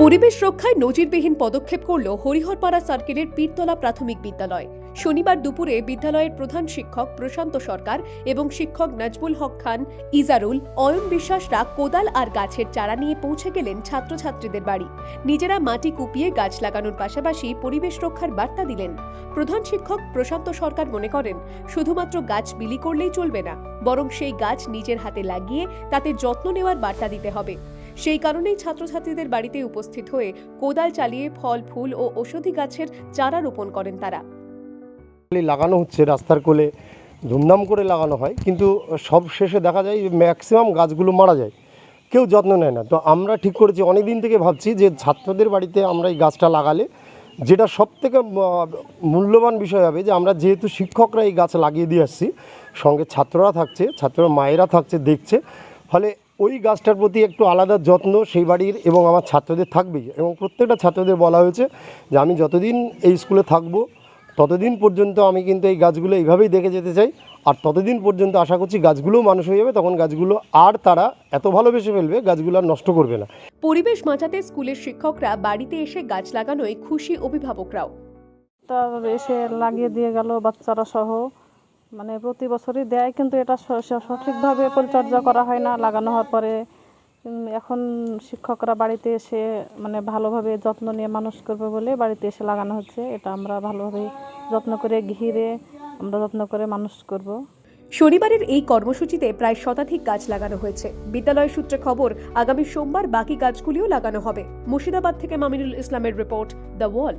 পরিবেশ রক্ষায় নজিরবিহীন পদক্ষেপ করল হরিহরপাড়া সার্কেলের পীরতলা প্রাথমিক বিদ্যালয়। শনিবার দুপুরে বিদ্যালয়ের প্রধান শিক্ষক প্রশান্ত সরকার এবং শিক্ষক নাজমুল হক খান, ইজারুল, অয়ন বিশ্বাসরা কোদাল আর গাছের চারা নিয়ে পৌঁছে গেলেন ছাত্রছাত্রীদের বাড়ি। নিজেরা মাটি কুপিয়ে গাছ লাগানোর পাশাপাশি পরিবেশ রক্ষার বার্তা দিলেন। প্রধান শিক্ষক প্রশান্ত সরকার মনে করেন, শুধুমাত্র গাছ বিলি করলেই চলবে না, বরং সেই গাছ নিজের হাতে লাগিয়ে তাতে যত্ন নেওয়ার বার্তা দিতে হবে। সেই কারণেই ছাত্রছাত্রীদের বাড়িতে উপস্থিত হয়ে কোদাল চালিয়ে ফল, ফুল ও ঔষধি গাছের চারা রোপণ করেন তারা। লাগানো হচ্ছে, রাস্তার কোলে ধুমধাম করে লাগানো হয়, কিন্তু সব শেষে দেখা যায় ম্যাক্সিমাম গাছগুলো মারা যায়, কেউ যত্ন নেয় না। তো আমরা ঠিক করেছি অনেক দিন থেকে ভাবছি যে ছাত্রদের বাড়িতে আমরা এই গাছটা লাগালে যেটা সব থেকে মূল্যবান বিষয় হবে যে আমরা যেহেতু শিক্ষকরা এই গাছ লাগিয়ে দিয়ে আসছি, সঙ্গে ছাত্ররা থাকছে ছাত্ররা মায়েরা থাকছে, দেখছে, ফলে ওই গাছটার প্রতি একটু আলাদা যত্ন সেই বাড়ির এবং আমার ছাত্রদের থাকবেই। এবং প্রত্যেকটা ছাত্রদের বলা হয়েছে যে আমি যতদিন এই স্কুলে থাকব ততদিন পর্যন্ত আমি কিন্তু এই গাছগুলো এইভাবেই দেখে যেতে চাই। আর ততদিন পর্যন্ত আশা করছি গাছগুলোও মানুষ হয়ে যাবে তখন গাছগুলো আর তারা এত ভালোবেসে ফেলবে গাছগুলো আর নষ্ট করবে না। পরিবেশ বাঁচাতে স্কুলের শিক্ষকরা বাড়িতে এসে গাছ লাগানোয় খুশি অভিভাবকরাও। তা এসে লাগিয়ে দিয়ে গেল বাচ্চারা সহ। মানে প্রতি বছরই দেয়, কিন্তু এটা সঠিকভাবে পরিচর্যা করা হয় না, লাগানো হওয়ার পরে এখন শিক্ষকরা বাড়িতে এসে মানে ভালোভাবে যত্ন নিয়ে মানুষ করবে বলে বাড়িতে এসে লাগানো হচ্ছে। এটা আমরা ভালোভাবে যত্ন করে ঘিরে আমরা যত্ন করে মানুষ করব। শনিবারের এই কর্মসূচিতে প্রায় শতাধিক গাছ লাগানো হয়েছে। বিদ্যালয় সূত্রে খবর, আগামী সোমবার বাকি গাছগুলিও লাগানো হবে। মুর্শিদাবাদ থেকে মামিনুল ইসলামের রিপোর্ট, দ্য ওয়াল।